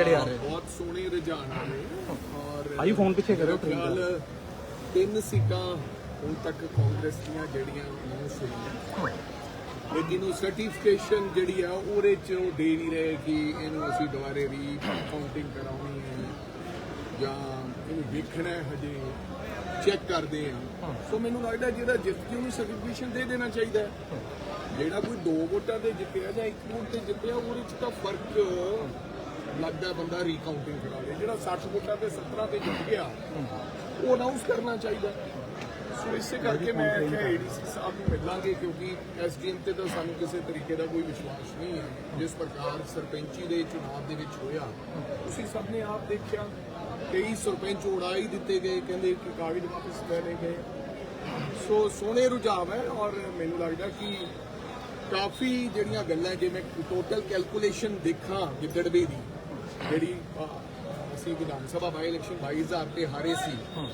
ਜਿਹੜੇ ਆ ਰਹੇ ਬਹੁਤ ਸੋਹਣੇ ਰੁਝਾਨ ਆ ਰਹੇ ਔਰ ਭਾਈ ਫੋਨ ਪਿੱਛੇ ਕਰੋ ਖਿਆਲ ਤਿੰਨ ਸੀਟਾਂ ਹੁਣ ਤੱਕ ਕਾਂਗਰਸ ਦੀਆਂ ਜਿਹੜੀਆਂ ਅਨਾਉਂਸ ਹੋਈਆਂ ਲੇਕਿਨ ਉਹ ਸਰਟੀਫਿਕੇਸ਼ਨ ਜਿਹੜੀ ਆ ਉਹਦੇ ਚ ਉਹ ਦੇ ਨਹੀਂ ਰਹੇ ਕਿ ਇਹਨੂੰ ਅਸੀਂ ਦੁਬਾਰੇ ਰੀ ਕਾਊਂਟਿੰਗ ਕਰਾਉਣੀ ਹੈ ਜਾਂ ਇਹਨੂੰ ਵੇਖਣਾ ਹੈ ਹਜੇ ਚੈੱਕ ਕਰਦੇ ਆ ਸੋ ਮੈਨੂੰ ਲੱਗਦਾ ਜਿਹੜਾ ਜਿੱਤ ਕੇ ਉਹਨੂੰ ਸਰਟੀਫਿਕੇਸ਼ਨ ਦੇ ਦੇਣਾ ਚਾਹੀਦਾ ਹੈ। ਜਿਹੜਾ ਕੋਈ ਦੋ ਵੋਟਾਂ ਤੇ ਜਿੱਤਿਆ ਜਾਂ ਇੱਕ ਵੋਟ ਤੇ ਜਿੱਤਿਆ ਉਹਦੇ ਚ ਤਾਂ ਫ਼ਰਕ ਲੱਗਦਾ ਬੰਦਾ ਰੀਕਾਊਂਟਿੰਗ ਕਰਾ ਲੇ। ਜਿਹੜਾ 60 ਵੋਟਾਂ ਤੇ 17 ਤੇ ਜਿੱਤ ਗਿਆ ਉਹ ਅਨਾਉਂਸ ਕਰਨਾ ਚਾਹੀਦਾ। ਸੋ ਇਸੇ ਕਰਕੇ ਮੈਂ ਕਿਹਾ ਏਡੀਸੀ ਸਾਹਿਬ ਨੂੰ ਮਿਲਾਂਗੇ ਕਿਉਂਕਿ ਐਸਡੀਐਮ ਤੇ ਤਾਂ ਸਾਨੂੰ ਕਿਸੇ ਤਰੀਕੇ ਦਾ ਕੋਈ ਵਿਸ਼ਵਾਸ ਨਹੀਂ ਹੈ। ਜਿਸ ਪ੍ਰਕਾਰ ਸਰਪੰਚੀ ਦੇ ਚੁਣਾਵ ਦੇ ਵਿੱਚ ਹੋਇਆ ਤੁਸੀਂ ਸਭ ਨੇ ਆਪ ਦੇਖਿਆ 23 ਸਰਪੰਚ ਉਡਾ ਹੀ ਦਿੱਤੇ ਗਏ ਕਹਿੰਦੇ ਕਿ ਕਾਗਜ਼ ਵਾਪਸ ਲੈ ਗਏ। ਸੋ ਸੋਹਣੇ ਰੁਝਾਵ ਹੈ ਔਰ ਮੈਨੂੰ ਲੱਗਦਾ ਕਿ ਕਾਫੀ ਜਿਹੜੀਆਂ ਗੱਲਾਂ ਜੇ ਮੈਂ ਟੋਟਲ ਕੈਲਕੂਲੇਸ਼ਨ ਦੇਖਾਂ ਗਿੱਦੜਵੇ ਦੀ ਜਿਹੜੀ ਅਸੀਂ ਵਿਧਾਨ ਸਭਾ ਬਾਈ ਇਲੈਕਸ਼ਨ 22000 ਤੇ ਹਾਰੇ ਸੀ।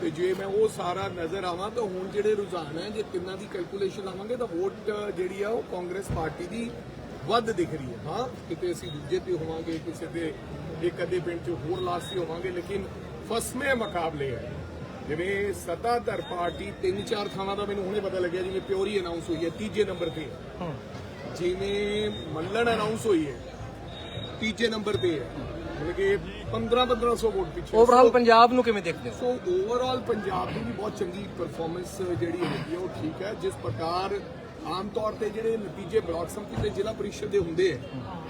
ਤੇ ਜੇ ਮੈਂ ਉਹ ਸਾਰਾ ਨਜ਼ਰ ਆਵਾਂ ਤਾਂ ਹੁਣ ਜਿਹੜੇ ਰੁਝਾਨ ਹੈ ਜੇ ਤਿੰਨਾਂ ਦੀ ਕੈਲਕੂਲੇਸ਼ਨ ਲਾਵਾਂਗੇ ਤਾਂ ਵੋਟ ਜਿਹੜੀ ਆ ਉਹ ਕਾਂਗਰਸ ਪਾਰਟੀ ਦੀ ਵੱਧ ਦਿਖ ਰਹੀ ਹੈ। ਹਾਂ ਕਿਤੇ ਅਸੀਂ ਦੂਜੇ ਤੇ ਹੋਵਾਂਗੇ ਕਿਸੇ ਦੇ ਇੱਕ ਅੱਧੇ ਪਿੰਡ 'ਚ ਹੋਰ ਲਾਸੀ ਹੋਵਾਂਗੇ ਲੇਕਿਨ ਫਸਵੇਂ ਮੁਕਾਬਲੇ ਹੈ। ਜਿਵੇਂ ਸੱਤਾਧਰ ਪਾਰਟੀ ਤਿੰਨ ਚਾਰ ਥਾਵਾਂ ਦਾ ਮੈਨੂੰ ਹੁਣੇ ਪਤਾ ਲੱਗਿਆ ਜਿਵੇਂ ਪਿਓਰੀ ਅਨਾਉਂਸ ਹੋਈ ਹੈ ਤੀਜੇ ਨੰਬਰ ਤੇ। ਹੈ। ਜਿਵੇਂ ਮੱਲਣ ਅਨਾਉਂਸ ਹੋਈ ਹੈ ਤੀਜੇ ਨੰਬਰ ਤੇ ਹੈ। ਮਤਲਬ ਕਿ 15 1500 ਵੋਟ ਪਿੱਛੇ। ਓਵਰਆਲ ਪੰਜਾਬ ਨੂੰ ਕਿਵੇਂ ਦੇਖਦੇ ਹੋ? ਸੋ ਓਵਰਆਲ ਪੰਜਾਬ ਦੀ ਵੀ ਬਹੁਤ ਚੰਗੀ ਪਰਫਾਰਮੈਂਸ ਜਿਹੜੀ ਹੈਗੀ ਆ ਉਹ ਠੀਕ ਹੈ। ਜਿਸ ਪ੍ਰਕਾਰ ਆਮ ਤੌਰ ਤੇ ਜਿਹੜੇ ਨਤੀਜੇ ਬਲਾਕ ਸੰਮਤੀ ਤੇ ਜ਼ਿਲ੍ਹਾ ਪਰਿਸ਼ਦ ਦੇ ਹੁੰਦੇ ਆ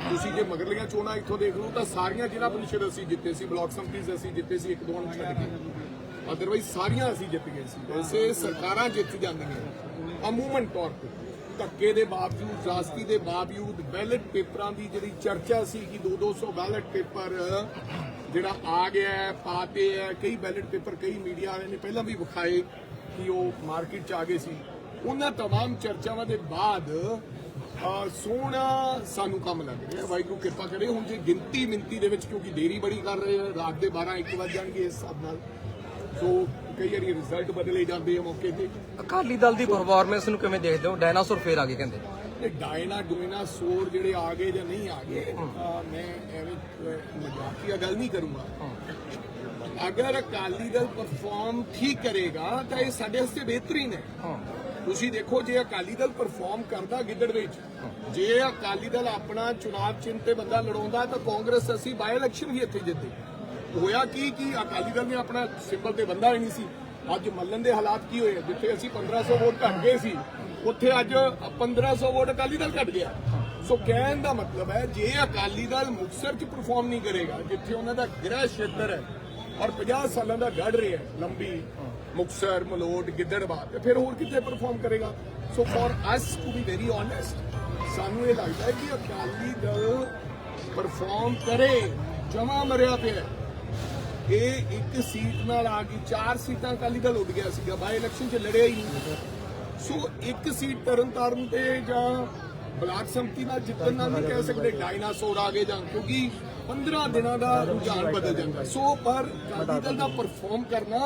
ਤੁਸੀਂ ਜੇ ਮਗਰਲੀਆਂ ਚੋਣਾਂ ਇੱਥੋਂ ਦੇਖ ਲਓ ਤਾਂ ਸਾਰੀਆਂ ਜ਼ਿਲ੍ਹਾ ਪਰਿਸ਼ਦ ਅਸੀਂ ਜਿੱਤੇ ਸੀ ਬਲਾਕ ਸੰਮਤੀ ਅਸੀਂ ਜਿੱਤੇ ਸੀ ਇੱਕ ਦੋ ਨੂੰ ਛੱਡ ਕੇ ਅਦਰਵਾਈਜ਼ ਸਾਰੀਆਂ ਅਸੀਂ ਜਿੱਤ ਗਏ ਸੀ। ਵੈਸੇ ਸਰਕਾਰਾਂ ਜਿੱਤ ਜਾਂਦੀਆਂ ਅਮੂਮਨ ਤੌਰ ਤੇ। ਧੱਕੇ ਦੇ ਬਾਵਜੂਦ ਰਾਸਤੀ ਦੇ ਬਾਵਜੂਦ ਬੈਲਟ ਪੇਪਰਾਂ ਦੀ ਜਿਹੜੀ ਚਰਚਾ ਸੀ ਕਿ 2-200 ਬੈਲਟ ਪੇਪਰ ਜਿਹੜਾ ਆ ਗਿਆ ਹੈ ਪਾਤੇ ਹੈ ਕਈ ਬੈਲਟ ਪੇਪਰ ਕਈ ਮੀਡੀਆ ਵਾਲਿਆਂ ਨੇ ਪਹਿਲਾਂ ਵੀ ਵਿਖਾਏ ਕਿ ਉਹ ਮਾਰਕੀਟ 'ਚ ਆ ਗਏ ਸੀ ਉਹਨਾਂ तमाम ਚਰਚਾਵਾਂ ਦੇ ਬਾਅਦ ਅਹ, ਸੋਹਣਾ ਸਾਨੂੰ ਕੰਮ ਲੱਗ ਰਿਹਾ ਵਾਹਿਗੁਰੂ ਕਿਰਪਾ ਕਰੇ ਹੁਣ ਜੇ ਗਿਣਤੀ ਮਿੰਤੀ ਦੇ ਵਿੱਚ ਕਿਉਂਕਿ ਦੇਰੀ ਬੜੀ ਕਰ ਰਹੇ ਆ ਰਾਤ ਦੇ 12 1 ਵਜ ਜਾਣਗੇ ਇਸ ਹਿਸਾਬ ਨਾਲ ਸੋ ਕਈ ਵਾਰੀ ਰਿਜ਼ਲਟ ਬਦਲੇ ਜਾਂਦੇ ਆ ਮੌਕੇ ਤੇ। ਅਕਾਲੀ ਦਲ ਦੀ ਪਰਫਾਰਮੈਂਸ ਨੂੰ ਕਿਵੇਂ ਦੇਖਦੇ ਹੋ? ਡਾਇਨਾਸੌਰ ਫੇਰ ਆ ਗਏ ਕਹਿੰਦੇ। ਇਹ ਡਾਇਨਾ ਡੋਇਨਾ ਸੋਰ ਜਿਹੜੇ ਆ ਗਏ ਜਾਂ ਨਹੀਂ ਆ ਗਏ ਮੈਂ ਐਵੇਂ ਮਜ਼ਾਕੀਆ ਗੱਲ ਨਹੀਂ ਕਰੂੰਗਾ। ਅਗਰ ਅਕਾਲੀ ਦਲ ਪਰਫਾਰਮ ਠੀਕ ਕਰੇਗਾ ਤਾਂ ਇਹ ਸਾਡੇ ਵਾਸਤੇ ਬਿਹਤਰੀਨ ਹੈ। ਤੁਸੀਂ ਦੇਖੋ ਜੇ ਅਕਾਲੀ ਦਲ ਪਰਫਾਰਮ ਕਰਦਾ ਗਿੱਦੜ ਵਿੱਚ ਜੇ ਅਕਾਲੀ ਦਲ ਆਪਣਾ ਚੁਣਾਵ ਚਿੰਨ੍ਹ ਤੇ ਬੰਦਾ ਲੜਾਉਂਦਾ ਤਾਂ ਕਾਂਗਰਸ ਅਸੀਂ ਬਾਈ ਇਲੈਕਸ਼ਨ ਵੀ ਇੱਥੇ ਜਿੱਤੇ। ਹੋਇਆ ਕੀ, ਕਿ? ਅਕਾਲੀ ਦਲ ਨੇ ਆਪਣਾ ਸਿੰਬਲ ਤੇ ਬੰਦਾ ਹੀ ਨਹੀਂ ਸੀ। ਅੱਜ ਮੱਲਣ ਦੇ ਹਾਲਾਤ ਕੀ ਹੋਏ? ਜਿੱਥੇ ਅਸੀਂ 1500 ਵੋਟ ਘੱਟ ਗਏ ਸੀ, ਉੱਥੇ ਅੱਜ 1500 ਵੋਟ ਅਕਾਲੀ ਦਲ ਘੱਟ ਗਿਆ। ਸੋ ਕਹਿਣ ਦਾ ਮਤਲਬ ਹੈ, ਜੇ ਅਕਾਲੀ ਦਲ ਮੁਕਤਸਰ 'ਚ ਪਰਫਾਰਮ ਨਹੀਂ ਕਰੇਗਾ, ਜਿੱਥੇ ਉਹਨਾਂ ਦਾ ਗ੍ਰਹਿ ਖੇਤਰ ਹੈ ਔਰ 50 ਸਾਲਾਂ ਦਾ ਗੜ ਰਿਹਾ ਹੈ, ਲੰਬੀ ਮੁਕਤਸਰ, ਮਲੋਟ, ਗਿੱਦੜਬਾਹ, ਤੇ ਫਿਰ ਹੋਰ ਕਿੱਥੇ ਪਰਫਾਰਮ ਕਰੇਗਾ? So for us to be very honest ਸਾਨੂੰ ਇਹ ਲੱਗਦਾ ਹੈ ਕਿ ਅਕਾਲੀ ਦਲ ਪਰਫਾਰਮ ਕਰੇ, ਜਮਾ ਮਰਿਆ ਪਿਆ ਇਹ ਇੱਕ ਸੀਟ ਨਾਲ ਆ ਗਈ ਚਾਰ ਸੀਟਾਂ ਅਕਾਲੀ ਦਲ ਉੱਡ ਗਿਆ ਸੀਗਾ ਬਾਈ ਇਲੈਕਸ਼ਨ 'ਚ ਲੜਿਆ ਹੀ ਨਹੀਂ। ਸੋ ਇੱਕ ਸੀਟ ਤਰਨਤਾਰਨ ਤੇ ਜਾਂ ਬਲਾਕ ਸੰਮਤੀ ਨਾਲ ਜਿੱਤਣ ਨਾਲ ਨਹੀਂ ਕਹਿ ਸਕਦੇ ਡਾਇਨਾਸੌਰ ਆ ਗਏ ਜਾਂ ਕਿਉਂਕਿ 15 ਦਿਨਾਂ ਦਾ ਰੁਝਾਨ ਬਦਲ ਜਾਂਦਾ ਸੋ ਪਰ ਅਕਾਲੀ ਦਲ ਦਾ ਪਰਫਾਰਮ ਕਰਨਾ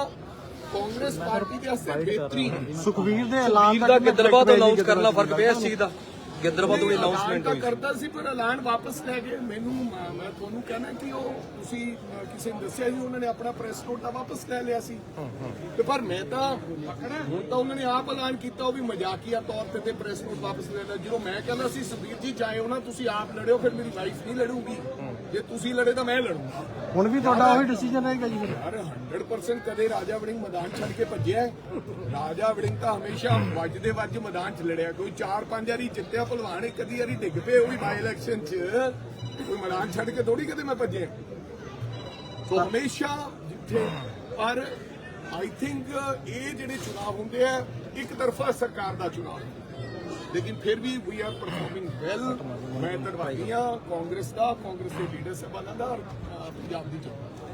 ਕਾਂਗਰਸ ਪਾਰਟੀ ਦੇ ਵਾਸਤੇ ਬਿਹਤਰੀਨ ਹੈ। ਸੁਖਵੀਰ ਦੇ ਐਲਾਨ ਦਾ ਗਿੱਦੜਬਾਹ ਤੋਂ ਅਨਾਉਂਸ ਕਰਨਾ ਫ਼ਰਕ ਪਿਆ ਇਸ ਚੀਜ਼ ਦਾ? ਤੋਂ ਐਲਾਨ ਅਨਾਉਂਸਮੈਂਟ ਤਾਂ ਹੋਈ ਕਰਦਾ ਸੀ ਪਰ ਐਲਾਨ ਵਾਪਸ ਲੈ ਗਏ ਮੈਨੂੰ ਮੈਂ ਮੈਂ ਤੁਹਾਨੂੰ ਕਹਿਣਾ ਕਿ ਉਹ ਤੁਸੀਂ ਕਿਸੇ ਨੇ ਦੱਸਿਆ ਸੀ ਉਹਨਾਂ ਨੇ ਆਪਣਾ ਪ੍ਰੈਸ ਨੋਟ ਤਾਂ ਵਾਪਸ ਲੈ ਲਿਆ ਸੀ। ਤੇ ਪਰ ਮੈਂ ਤਾਂ ਹੁਣ ਤਾਂ ਉਹਨਾਂ ਨੇ ਆਪ ਐਲਾਨ ਕੀਤਾ ਉਹ ਵੀ ਮਜ਼ਾਕੀਆ ਤੌਰ ਤੇ ਤੇ ਪ੍ਰੈਸ ਨੋਟ ਵਾਪਸ ਲੈ ਲਿਆ। ਜਦੋਂ ਮੈਂ ਕਹਿੰਦਾ ਸੀ ਸੁਖਬੀਰ ਜੀ ਚਾਹੇ ਉਹਨਾਂ ਤੁਸੀਂ ਆਪ ਲੜਿਓ ਫਿਰ ਮੇਰੀ ਵਾਈਫ ਨਹੀਂ ਲੜੂਗੀ। ਜੇ ਤੁਸੀਂ ਲੜੇ ਤਾਂ ਮੈਂ ਲੜੂੰਗਾ। ਹੁਣ ਵੀ ਤੁਹਾਡਾ ਉਹੀ ਡਿਸੀਜਨ ਰਹੇਗਾ ਜੀ ਫਿਰ। ਯਾਰ 100% ਕਦੇ ਰਾਜਾ ਵੜਿੰਗ ਮੈਦਾਨ ਛੱਡ ਕੇ ਭੱਜਿਆ ਹੈ? ਰਾਜਾ ਵੜਿੰਗ ਤਾਂ ਹਮੇਸ਼ਾ ਵੱਜਦੇ ਵੱਜ ਮੈਦਾਨ 'ਚ ਲੜਿਆ। ਕੋਈ 4-5 ਵਾਰੀ ਜਿੱਤਿਆ ਭਲਵਾਨ ਇੱਕ ਅੱਧੀ ਵਾਰੀ ਡਿੱਗ ਪਏ ਉਹ ਵੀ ਬਾਈ ਇਲੈਕਸ਼ਨ 'ਚ। ਕੋਈ ਮੈਦਾਨ ਛੱਡ ਕੇ ਥੋੜੀ ਕਦੇ ਮੈਂ ਭੱਜਿਆ। ਸੋ ਹਮੇਸ਼ਾ ਜਿੱਥੇ ਪਰ ਆਈ ਥਿੰਕ ਇਹ ਜਿਹੜੇ ਚੁਣਾਵ ਹੁੰਦੇ ਆ ਇੱਕ ਤਰਫਾ ਸਰਕਾਰ ਦਾ ਚੁਣਾਵ। ਲੇਕਿਨ ਫਿਰ ਵੀ ਵੀ ਆਰ ਪਰਫਾਰਮਿੰਗ ਵੈਲ ਮੈਂ ਧੰਨਵਾਦੀ ਕਾਂਗਰਸ ਦਾ ਕਾਂਗਰਸ ਦੇ ਲੀਡਰ ਸਾਹਿਬਾਨਾਂ ਦਾ ਪੰਜਾਬ ਦੀ ਜਨਤਾ